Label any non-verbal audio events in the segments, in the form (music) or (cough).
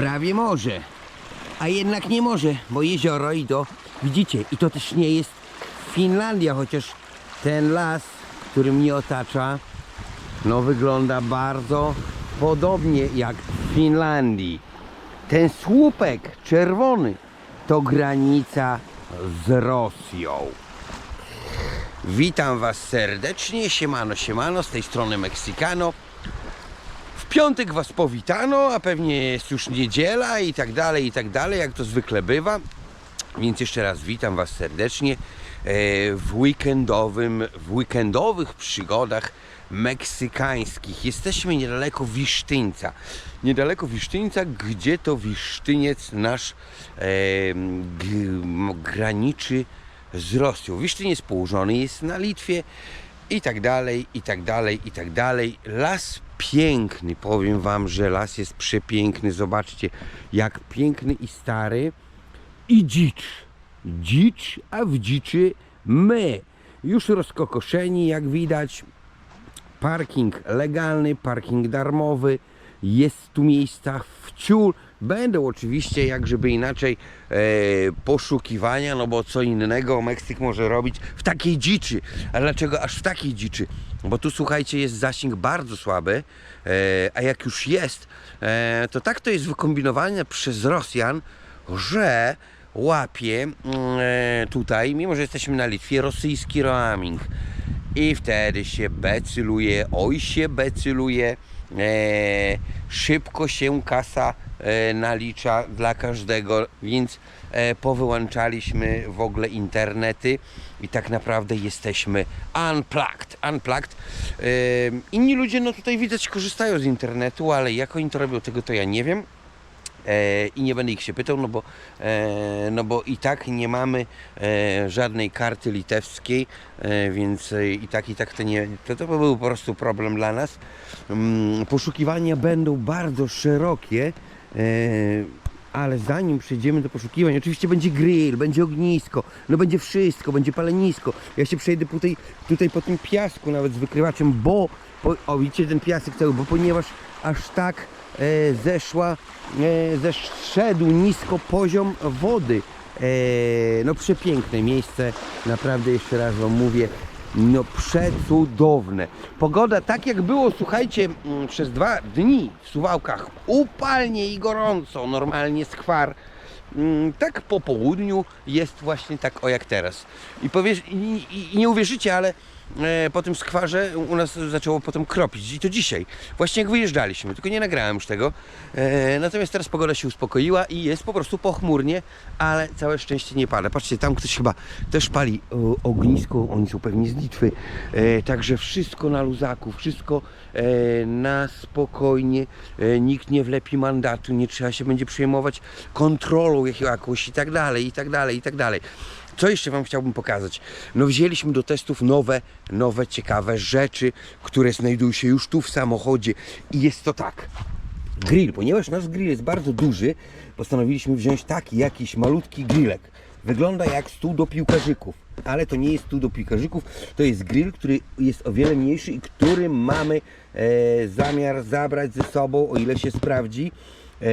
prawie może. A jednak nie może, bo jezioro i to widzicie, i to też nie jest Finlandia, chociaż ten las, który mnie otacza, no wygląda bardzo podobnie jak w Finlandii. Ten słupek czerwony to granica z Rosją. Witam Was serdecznie, siemano, siemano, z tej strony Meksykano. Piątek Was powitano, a pewnie jest już niedziela i tak dalej, i tak dalej, jak to zwykle bywa. Więc jeszcze raz witam Was serdecznie e, w weekendowym, w weekendowych przygodach meksykańskich. Jesteśmy niedaleko Wisztyńca. Niedaleko Wisztyńca, gdzie to Wisztyniec nasz e, graniczy z Rosją. Wisztyniec położony jest na Litwie i tak dalej, i tak dalej, i tak dalej. Las piękny, powiem Wam, że las jest przepiękny. Zobaczcie, jak piękny i stary i dzicz. Dzicz, a w dziczy my. Już rozkokoszeni, jak widać. Parking legalny, parking darmowy. Jest tu miejsca w ciul. Będą oczywiście, jak żeby inaczej, e, poszukiwania, no bo co innego Meksyk może robić w takiej dziczy. A dlaczego aż w takiej dziczy? Bo tu słuchajcie, jest zasięg bardzo słaby, e, a jak już jest, e, to tak to jest wykombinowane przez Rosjan, że łapie mm, e, tutaj, mimo że jesteśmy na Litwie, rosyjski roaming. I wtedy się becyluje, oj się becyluje, szybko się kasa e, nalicza dla każdego, więc e, powyłączaliśmy w ogóle internety i tak naprawdę jesteśmy unplugged. unplugged. E, inni ludzie no tutaj widać korzystają z internetu, ale jak oni to robią, tego to ja nie wiem. E, i nie będę ich się pytał, no bo, e, no bo i tak nie mamy e, żadnej karty litewskiej, więc i tak i tak to nie, to, to by był po prostu problem dla nas. Mm, poszukiwania będą bardzo szerokie, ale zanim przejdziemy do poszukiwań, oczywiście będzie grill, będzie ognisko, no będzie wszystko, będzie palenisko. Ja się przejdę tutaj, tutaj po tym piasku nawet z wykrywaczem, bo, po, o widzicie ten piasek cały, bo ponieważ aż tak zeszła, e, zeszedł nisko poziom wody. E, no przepiękne miejsce, naprawdę jeszcze raz Wam mówię, no przecudowne. Pogoda tak jak było, słuchajcie, mm, przez dwa dni w Suwałkach upalnie i gorąco, normalnie skwar. Mm, Tak po południu jest właśnie tak o jak teraz. I, powiesz, i, i, i nie uwierzycie, ale e, po tym skwarze u nas zaczęło potem kropić. I to dzisiaj, właśnie jak wyjeżdżaliśmy, tylko nie nagrałem już tego. E, natomiast teraz pogoda się uspokoiła i jest po prostu pochmurnie, ale całe szczęście nie pada. Patrzcie, tam ktoś chyba też pali o, ognisko, oni są pewnie z Litwy. E, także wszystko na luzaku, wszystko e, na spokojnie, e, nikt nie wlepi mandatu, nie trzeba się będzie przejmować kontrolą jakąś i tak dalej, i tak dalej, i tak dalej. Co jeszcze Wam chciałbym pokazać? No wzięliśmy do testów nowe, nowe, ciekawe rzeczy, które znajdują się już tu w samochodzie i jest to tak. Grill, ponieważ nasz grill jest bardzo duży, postanowiliśmy wziąć taki jakiś malutki grillek. Wygląda jak stół do piłkarzyków, ale to nie jest stół do piłkarzyków, to jest grill, który jest o wiele mniejszy i który mamy e, zamiar zabrać ze sobą, o ile się sprawdzi, e,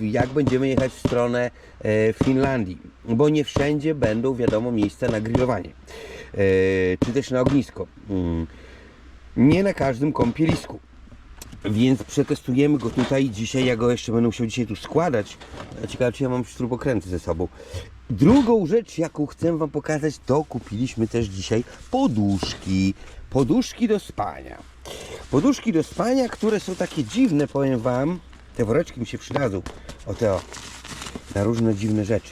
jak będziemy jechać w stronę e, Finlandii, bo nie wszędzie będą, wiadomo, miejsca na grillowanie, e, czy też na ognisko. Mm. Nie na każdym kąpielisku. Więc przetestujemy go tutaj dzisiaj. Ja go jeszcze będę musiał dzisiaj tu składać. Ciekawe, czy ja mam śrubokręty ze sobą. Drugą rzecz, jaką chcę Wam pokazać, to kupiliśmy też dzisiaj poduszki. Poduszki do spania. Poduszki do spania, które są takie dziwne, powiem Wam. Te woreczki mi się przydadzą. O te o. Na różne dziwne rzeczy.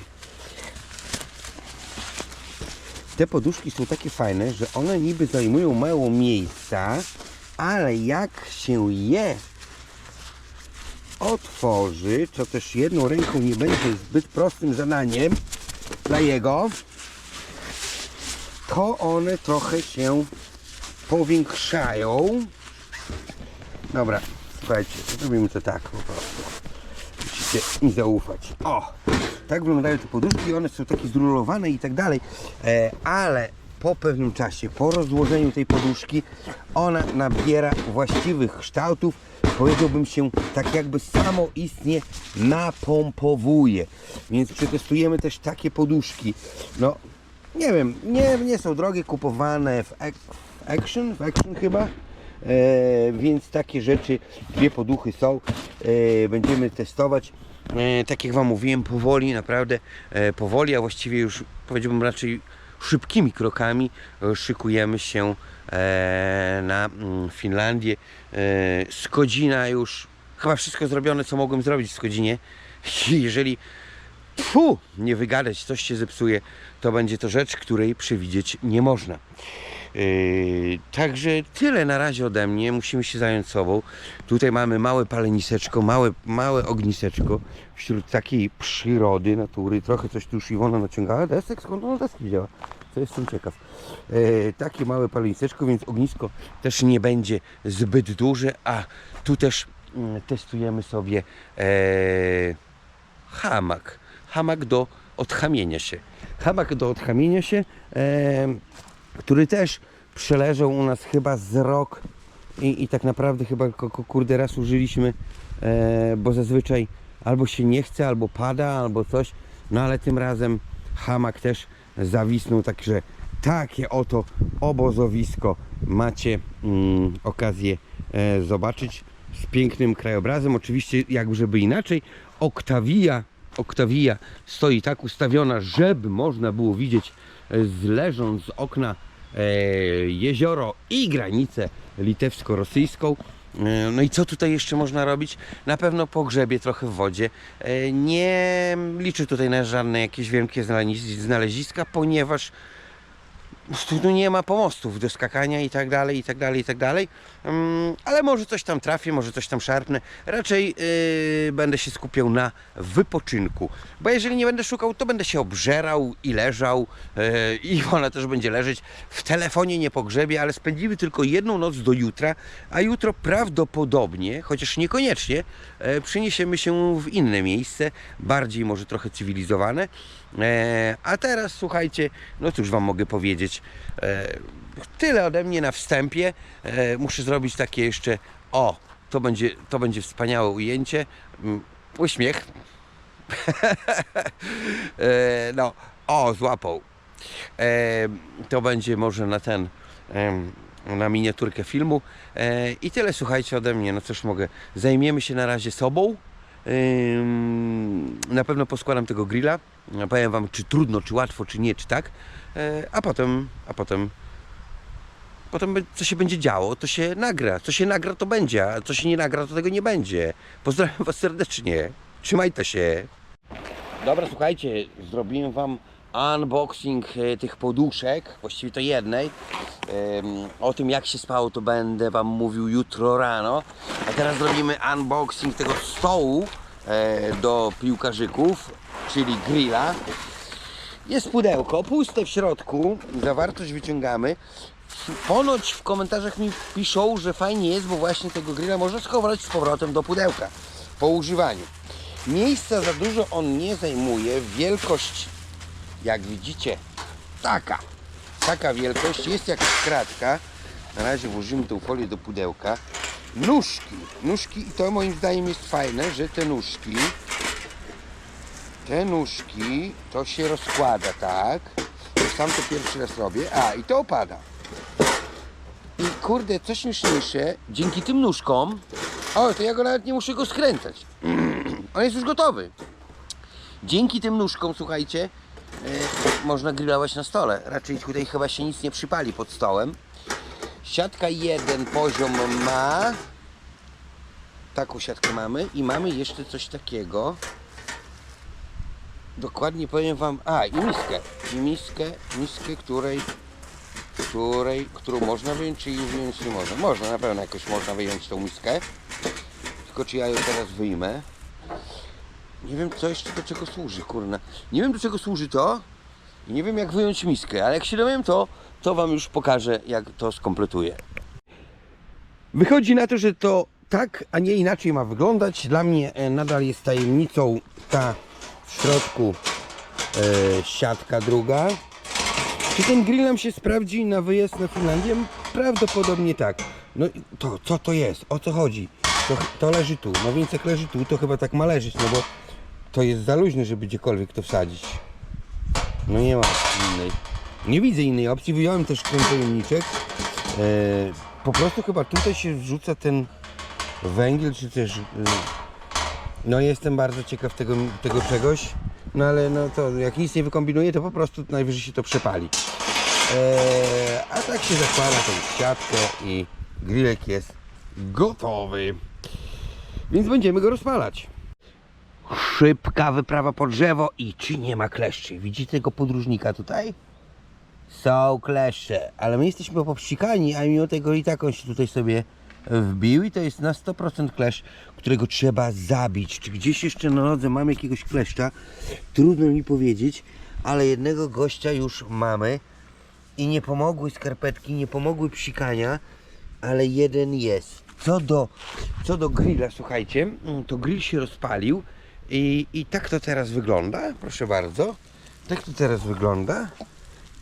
Te poduszki są takie fajne, że one niby zajmują mało miejsca, ale jak się je otworzy, co też jedną ręką nie będzie zbyt prostym zadaniem dla jego, to one trochę się powiększają. Dobra, słuchajcie, zrobimy to tak po prostu. Musicie mi zaufać. O, tak wyglądają te poduszki, one są takie zrulowane i tak dalej, e, ale po pewnym czasie, po rozłożeniu tej poduszki, ona nabiera właściwych kształtów powiedziałbym się, tak jakby samoistnie napompowuje. Więc przetestujemy też takie poduszki. No, nie wiem, nie, nie są drogie, kupowane w, w Action, w Action chyba. E, więc takie rzeczy, dwie poduchy są, e, będziemy testować. E, tak jak Wam mówiłem, powoli, naprawdę e, powoli, a właściwie już powiedziałbym raczej szybkimi krokami e, szykujemy się na mm, Finlandię. Z godzina już chyba wszystko zrobione, co mogłem zrobić w godzinie. (laughs) Jeżeli Fu, nie wygadać, coś się zepsuje, to będzie to rzecz, której przewidzieć nie można. Yy, także tyle na razie ode mnie. Musimy się zająć sobą. Tutaj mamy małe paleniseczko, małe, małe ogniseczko wśród takiej przyrody, natury. Trochę coś tu już Iwona naciągała. Desek, skąd ona deski wzięła? To jestem ciekaw. E, takie małe paleniseczko, więc ognisko też nie będzie zbyt duże, a tu też mm, testujemy sobie e, hamak. Hamak do odchamienia się. Hamak do odchamienia się, e, który też przeleżał u nas chyba z rok i, i tak naprawdę chyba kurde raz użyliśmy, e, bo zazwyczaj albo się nie chce, albo pada, albo coś, no ale tym razem hamak też zawisnął, także takie oto obozowisko macie mm, okazję e, zobaczyć z pięknym krajobrazem. Oczywiście, jak żeby inaczej, Oktawia, Oktawia stoi tak ustawiona, żeby można było widzieć e, z, leżąc z okna e, jezioro i granicę litewsko-rosyjską. E, No i co tutaj jeszcze można robić? Na pewno pogrzebie trochę w wodzie. Nie liczę tutaj na żadne jakieś wielkie znalezisk- znaleziska, ponieważ tu tu nie ma pomostów do skakania i tak dalej, i tak dalej, i tak dalej. Ale może coś tam trafię, może coś tam szarpnę. Raczej yy, będę się skupiał na wypoczynku. Bo jeżeli nie będę szukał, to będę się obżerał i leżał. Yy, I (laughs) ona też będzie leżeć w telefonie, nie pogrzebie, ale spędzimy tylko jedną noc do jutra. A jutro prawdopodobnie, chociaż niekoniecznie, yy, przeniesiemy się w inne miejsce, bardziej może trochę cywilizowane. E, a teraz słuchajcie, no cóż wam mogę powiedzieć. E, tyle ode mnie na wstępie. E, muszę zrobić takie jeszcze. O, to będzie, to będzie wspaniałe ujęcie. Mm, Uśmiech. (laughs) e, no, o, złapał. E, to będzie może na ten. na miniaturkę filmu. I tyle słuchajcie ode mnie. No cóż mogę. Zajmiemy się na razie sobą. Na pewno poskładam tego grilla. Powiem Wam, czy trudno, czy łatwo, czy nie, czy tak. A potem, a potem, co się będzie działo, to się nagra. Co się nagra, to będzie, a co się nie nagra, to tego nie będzie. Pozdrawiam Was serdecznie. Trzymajcie się. Dobra, słuchajcie, zrobiłem Wam unboxing e, tych poduszek, właściwie to jednej. O tym jak się spało to będę Wam mówił jutro rano. A teraz zrobimy unboxing tego stołu e, do piłkarzyków, czyli grilla. Jest pudełko, puste w środku, zawartość wyciągamy. Ponoć w komentarzach mi piszą, że fajnie jest, bo właśnie tego grilla można schować z powrotem do pudełka po używaniu. Miejsca za dużo on nie zajmuje, wielkość jak widzicie taka, taka wielkość, jest jakaś kratka. Na razie włożymy tą folię do pudełka. Nóżki, nóżki i to moim zdaniem jest fajne, że te nóżki te nóżki to się rozkłada, tak? Sam to pierwszy raz robię. A, i to opada. I kurde, co śmieszniejsze, dzięki tym nóżkom, o, to ja go nawet nie muszę go skręcać. On jest już gotowy. Dzięki tym nóżkom, słuchajcie, e, można grillować na stole. Raczej tutaj chyba się nic nie przypali pod stołem. Siatka jeden poziom ma. Taką siatkę mamy i mamy jeszcze coś takiego. Dokładnie powiem wam. A, i miskę. I miskę, miskę, której, której, którą można wyjąć, czy już wyjąć nie można. Można, na pewno jakoś można wyjąć tą miskę. Tylko czy ja ją teraz wyjmę. Nie wiem co jeszcze do czego służy, kurna. Nie wiem do czego służy to. I nie wiem jak wyjąć miskę, ale jak się dowiem to, to wam już pokażę jak to skompletuję. Wychodzi na to, że to tak, a nie inaczej ma wyglądać. Dla mnie e, nadal jest tajemnicą ta w środku e, siatka druga. Czy ten grill nam się sprawdzi na wyjazd na Finlandię? Prawdopodobnie tak. No to, co to jest? O co chodzi? To, to leży tu. No więc jak leży tu, to chyba tak ma leżeć, no bo to jest za luźne, żeby gdziekolwiek to wsadzić. No nie ma innej. Nie widzę innej opcji. Wyjąłem też ten pojemniczek. E, po prostu chyba tutaj się wrzuca ten węgiel, czy też... E, no jestem bardzo ciekaw tego, tego czegoś. No ale no to jak nic nie wykombinuję, to po prostu najwyżej się to przepali. E, a tak się zakłada tą siatkę i grillek jest gotowy. Więc będziemy go rozpalać. Szybka wyprawa po drzewo i czy nie ma kleszczy? Widzicie tego podróżnika tutaj? Są kleszcze, ale my jesteśmy poprzikani, a mimo tego i tak on się tutaj sobie wbił i to jest na 100% klesz, którego trzeba zabić. Czy gdzieś jeszcze na nodze mam jakiegoś kleszcza? Trudno mi powiedzieć, ale jednego gościa już mamy i nie pomogły skarpetki, nie pomogły psikania, ale jeden jest. Co do, co do grilla, słuchajcie, mm, to grill się rozpalił i, i tak to teraz wygląda, proszę bardzo. Tak to teraz wygląda.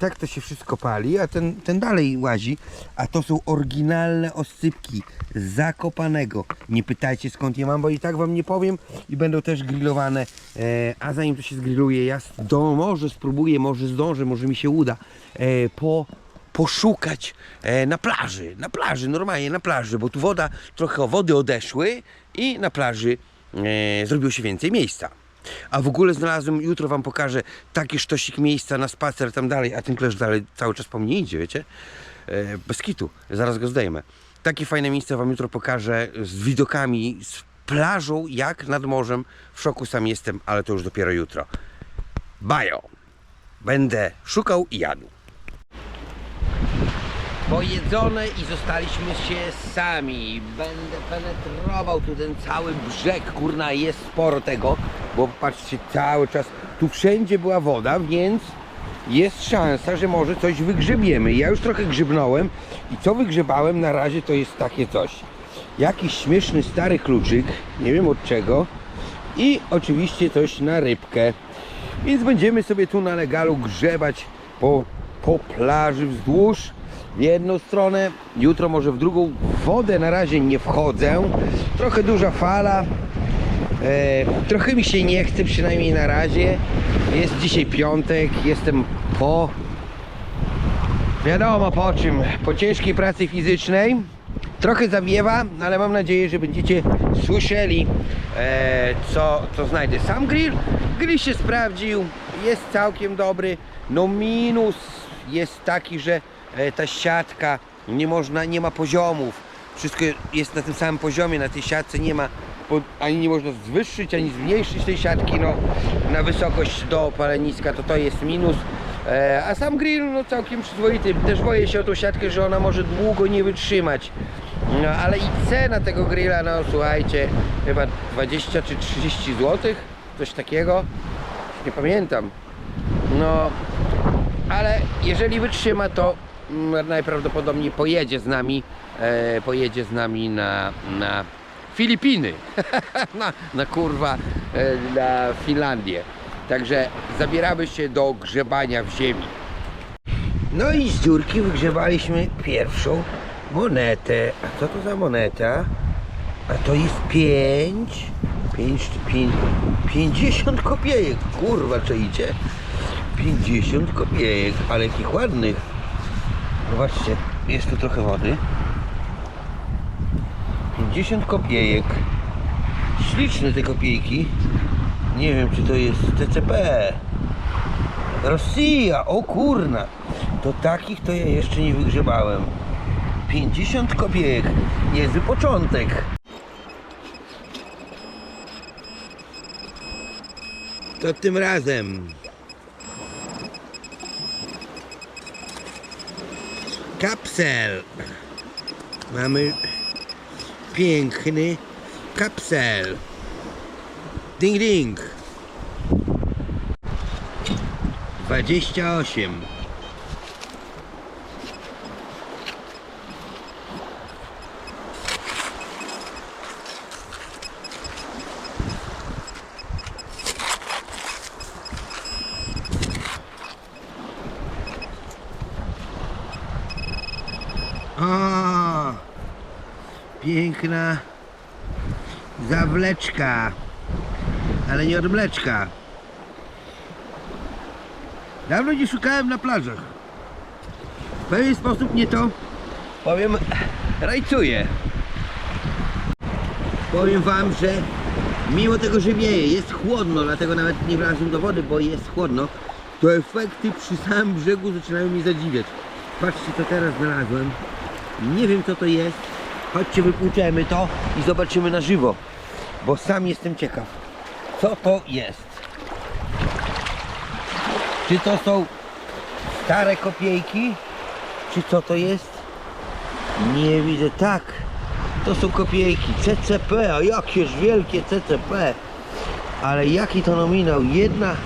Tak to się wszystko pali, a ten, ten dalej łazi. A to są oryginalne oscypki zakopanego. Nie pytajcie skąd je mam, bo i tak wam nie powiem i będą też grillowane. E, a zanim to się zgrilluje, ja do, może spróbuję, może zdążę, może mi się uda e, po poszukać e, na plaży, na plaży, normalnie na plaży, bo tu woda, trochę wody odeszły i na plaży e, zrobiło się więcej miejsca. A w ogóle znalazłem, jutro wam pokażę taki sztosik miejsca na spacer tam dalej, a ten klesz dalej cały czas po mnie idzie, wiecie? E, bez kitu, zaraz go zdejmę. Takie fajne miejsce wam jutro pokażę z widokami, z plażą, jak nad morzem. W szoku sam jestem, ale to już dopiero jutro. Bajo! Będę szukał i jadł. Pojedzone i zostaliśmy się sami. Będę penetrował tu ten cały brzeg. Kurna, jest sporo tego, bo patrzcie, cały czas tu wszędzie była woda, więc jest szansa, że może coś wygrzebiemy. Ja już trochę grzebnąłem i co wygrzebałem na razie to jest takie coś. Jakiś śmieszny stary kluczyk, nie wiem od czego i oczywiście coś na rybkę. Więc będziemy sobie tu na legalu grzebać po, po plaży wzdłuż w jedną stronę, jutro może w drugą. W wodę na razie nie wchodzę. Trochę duża fala. E, trochę mi się nie chce, przynajmniej na razie. Jest dzisiaj piątek, jestem po wiadomo po czym, po ciężkiej pracy fizycznej. Trochę zawiewa, ale mam nadzieję, że będziecie słyszeli, e, co, co znajdę. Sam grill, grill się sprawdził, jest całkiem dobry. No minus jest taki, że e, ta siatka nie można, nie ma poziomów. Wszystko jest na tym samym poziomie, na tej siatce nie ma ani nie można zwyższyć, ani zmniejszyć tej siatki no, na wysokość do paleniska, to to jest minus. E, a sam grill no całkiem przyzwoity. Też boję się o tą siatkę, że ona może długo nie wytrzymać. No ale i cena tego grilla, no słuchajcie, chyba 20 czy 30 zł, coś takiego. Nie pamiętam. No, ale jeżeli wytrzyma, to mm, najprawdopodobniej pojedzie z nami, e, pojedzie z nami na, na Filipiny, na, (laughs) na kurwa, e, na Finlandię. Także zabieramy się do grzebania w ziemi. No i z dziurki wygrzebaliśmy pierwszą monetę. A co to za moneta? A to jest 5, 5 czy 5, 50 kopiejek. Kurwa, czaicie? 50 kopiejek, ale jakich ładnych. Zobaczcie, jest tu trochę wody. 50 kopiejek. Śliczne te kopiejki. Nie wiem, czy to jest TCP. Rosja, o kurna. To takich to ja jeszcze nie wygrzebałem. 50 kopiejek. Niezły początek. To tym razem. Kapsel. Mamy piękny kapsel. Ding ding. 28. piękna zawleczka. Ale nie od mleczka. Dawno nie szukałem na plażach. W pewien sposób nie to, powiem, rajcuję. Powiem wam, że mimo tego, że wieje, jest chłodno, dlatego nawet nie wlazłem do wody, bo jest chłodno, to efekty przy samym brzegu zaczynają mnie zadziwiać. Patrzcie, co teraz znalazłem. Nie wiem, co to jest. Chodźcie, wypłuczemy to i zobaczymy na żywo, bo sam jestem ciekaw, co to jest. Czy to są stare kopiejki? Czy co to jest? Nie widzę. Tak. To są kopiejki. CCP. A jakież wielkie CCP. Ale jaki to nominał? Jedna...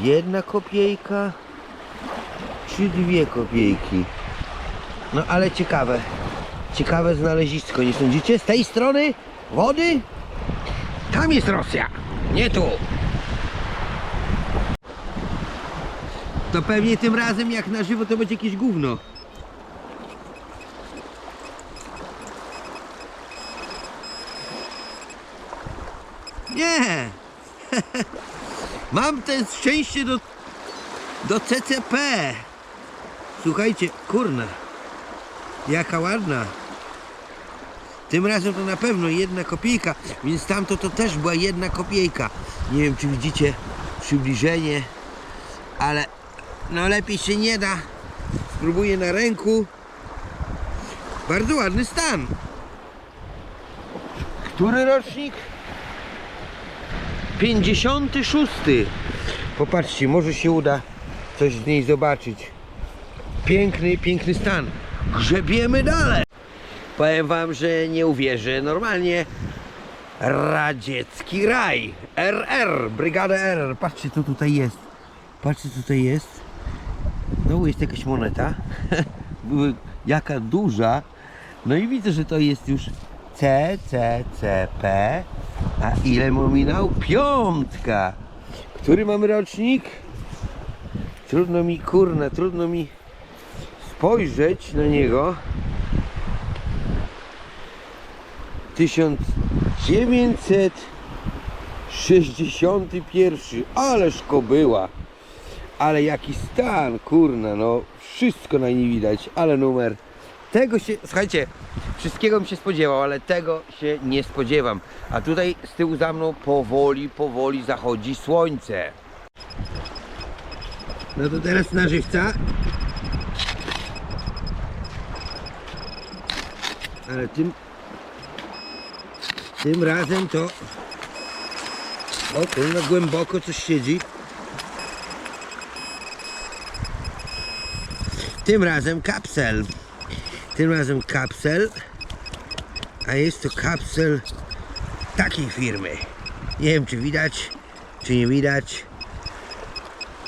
Jedna kopiejka? Czy dwie kopiejki? No ale ciekawe. Ciekawe znalezisko, nie sądzicie? Z tej strony wody? Tam jest Rosja, nie tu. To pewnie tym razem jak na żywo to będzie jakieś gówno. Nie! (laughs) Mam te szczęście do, do CCP. Słuchajcie, kurna. Jaka ładna. Tym razem to na pewno jedna kopiejka, więc tamto to też była jedna kopiejka. Nie wiem czy widzicie przybliżenie, ale no lepiej się nie da. Spróbuję na ręku. Bardzo ładny stan. Który rocznik? 56. Popatrzcie, może się uda coś z niej zobaczyć. Piękny, piękny stan. Grzebiemy dalej. Powiem wam, że nie uwierzę. Normalnie radziecki raj. RR, brygada RR. Patrzcie co tutaj jest. Patrzcie co tutaj jest. Znowu jest jakaś moneta. (laughs) Jaka duża. No i widzę, że to jest już CCCP. A ile nominał? Piątka. Który mamy rocznik? Trudno mi, kurna, trudno mi spojrzeć na niego. 1961. Ależ była. Ale jaki stan, kurna, no wszystko na niej widać, ale numer. Tego się, słuchajcie, wszystkiego bym się spodziewał, ale tego się nie spodziewam. A tutaj z tyłu za mną powoli, powoli zachodzi słońce. No to teraz na żywca. Ale tym tym razem to o kurwa głęboko coś siedzi. Tym razem kapsel. Tym razem kapsel. A jest to kapsel takiej firmy. Nie wiem czy widać, czy nie widać.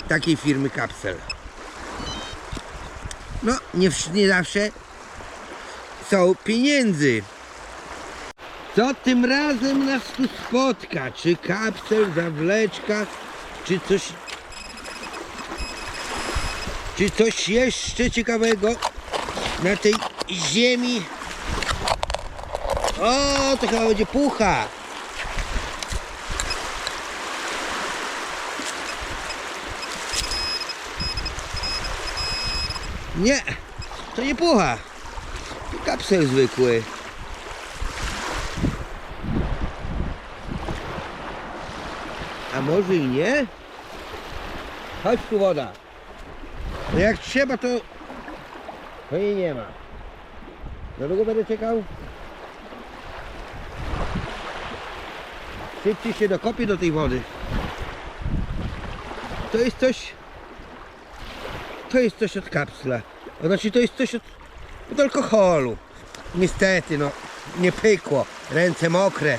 Takiej firmy kapsel. No, nie, nie zawsze są pieniędzy. Co tym razem nas tu spotka? Czy kapsel, zawleczka, czy coś... Czy coś jeszcze ciekawego na tej ziemi? O, to chyba będzie pucha. Nie, to nie pucha. Kapsel zwykły. A może i nie? Chodź tu woda. No jak trzeba to... To jej nie ma. Do długo będę czekał? Szybciej się dokopię do tej wody. To jest coś... To jest coś od kapsla. Znaczy to jest coś od, od alkoholu. Niestety no, nie pykło. Ręce mokre.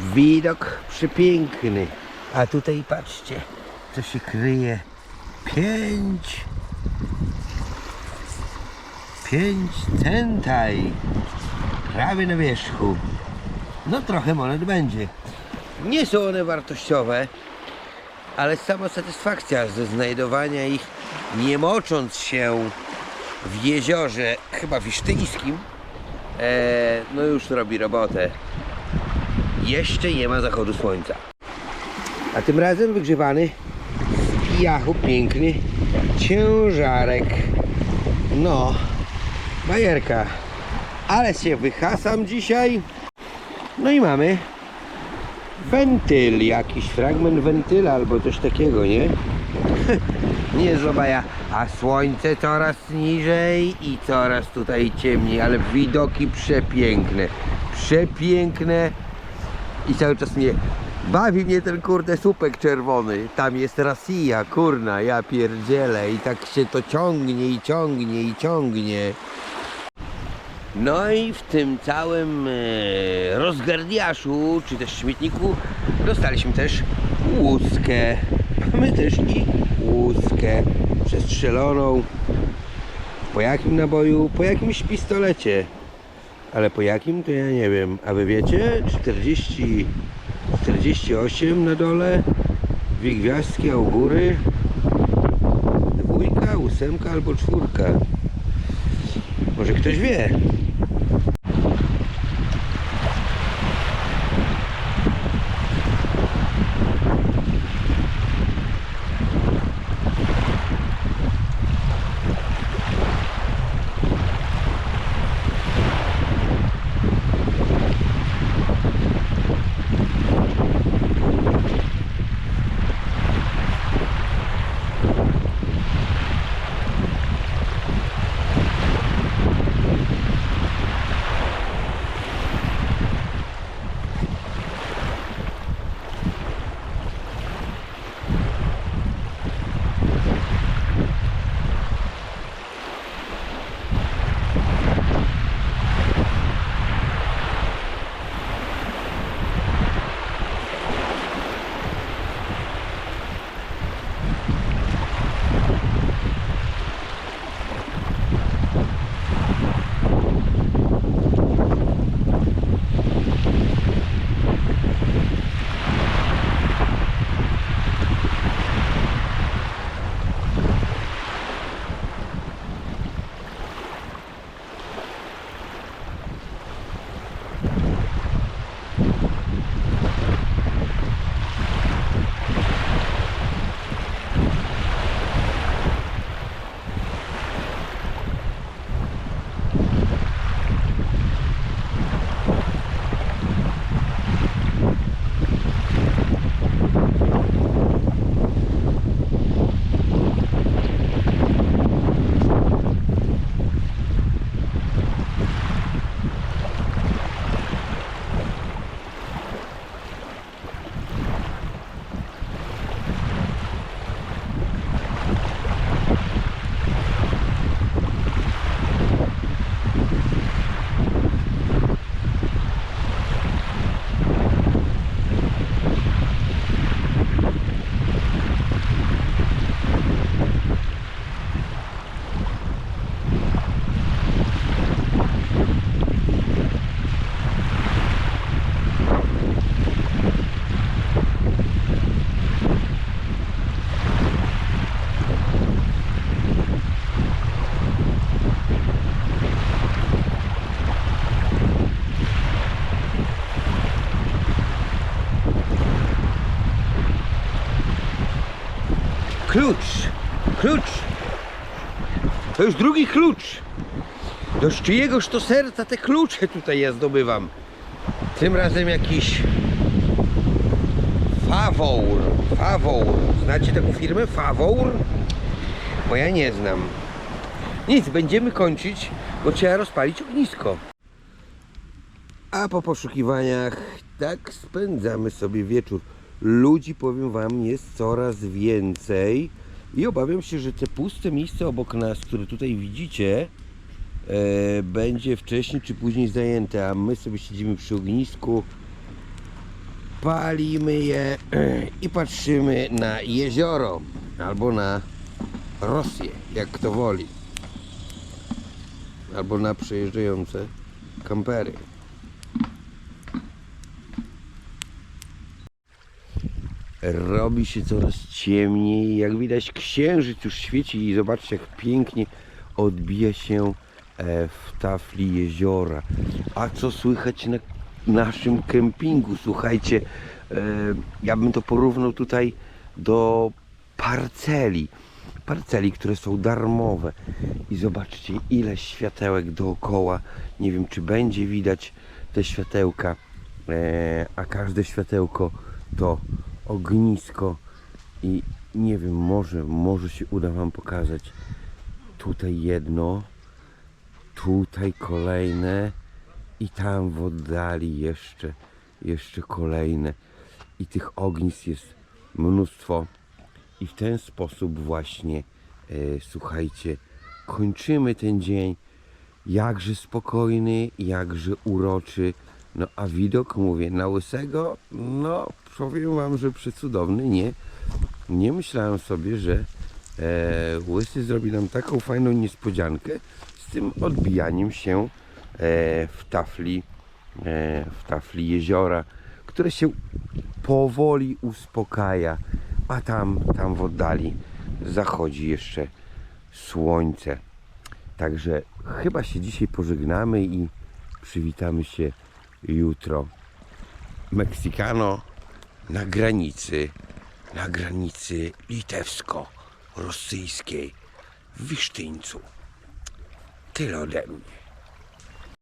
Widok przepiękny. A tutaj patrzcie, co się kryje. Pięć. Pięć centaj. Prawie na wierzchu. No trochę monet będzie. Nie są one wartościowe, ale sama satysfakcja ze znajdowania ich, nie mocząc się w jeziorze, chyba wisztyńskim, e, no już robi robotę. Jeszcze nie ma zachodu słońca. A tym razem wygrzewany z piachu piękny ciężarek. No, bajerka. Ale się wyhasam dzisiaj. No i mamy wentyl, jakiś fragment wentyla albo coś takiego, nie? (laughs) nie zobaja, a słońce coraz niżej i coraz tutaj ciemniej, ale widoki przepiękne, przepiękne i cały czas mnie bawi mnie ten kurde słupek czerwony, tam jest Rosja, kurna, ja pierdzielę i tak się to ciągnie i ciągnie i ciągnie. No i w tym całym e, rozgardiaszu, czy też śmietniku, dostaliśmy też łuskę. Mamy też i łuskę przestrzeloną. Po jakim naboju? Po jakimś pistolecie. Ale po jakim to ja nie wiem. A wy wiecie? 40, 48 na dole, dwie gwiazdki, a u góry dwójka, ósemka albo czwórka. Może ktoś wie. To już drugi klucz! Do czyjegoż to serca te klucze tutaj ja zdobywam? Tym razem jakiś Fawour. Fawour. Znacie taką firmę? Fawour? Bo ja nie znam. Nic, będziemy kończyć, bo trzeba rozpalić ognisko. A po poszukiwaniach tak spędzamy sobie wieczór. Ludzi, powiem Wam, jest coraz więcej i obawiam się, że te puste miejsce obok nas, które tutaj widzicie, e, będzie wcześniej czy później zajęte, a my sobie siedzimy przy ognisku, palimy je (clears throat) i patrzymy na jezioro albo na Rosję, jak kto woli, albo na przejeżdżające kampery. Robi się coraz ciemniej. Jak widać księżyc już świeci i zobaczcie jak pięknie odbija się e, w tafli jeziora. A co słychać na naszym kempingu? Słuchajcie, e, ja bym to porównał tutaj do parceli. Parceli, które są darmowe. I zobaczcie, ile światełek dookoła. Nie wiem, czy będzie widać te światełka, e, a każde światełko to ognisko. I nie wiem, może, może się uda Wam pokazać. Tutaj jedno, tutaj kolejne i tam w oddali jeszcze, jeszcze kolejne. I tych ognisk jest mnóstwo. I w ten sposób właśnie, e, słuchajcie, kończymy ten dzień. Jakże spokojny, jakże uroczy. No a widok, mówię, na łysego, no powiem wam, że przecudowny, nie? Nie myślałem sobie, że e, łysy zrobi nam taką fajną niespodziankę z tym odbijaniem się e, w tafli, e, w tafli jeziora, które się powoli uspokaja, a tam, tam w oddali zachodzi jeszcze słońce. Także chyba się dzisiaj pożegnamy i przywitamy się jutro. Meksykano na granicy, na granicy litewsko-rosyjskiej w Wisztyńcu. Tyle ode mnie.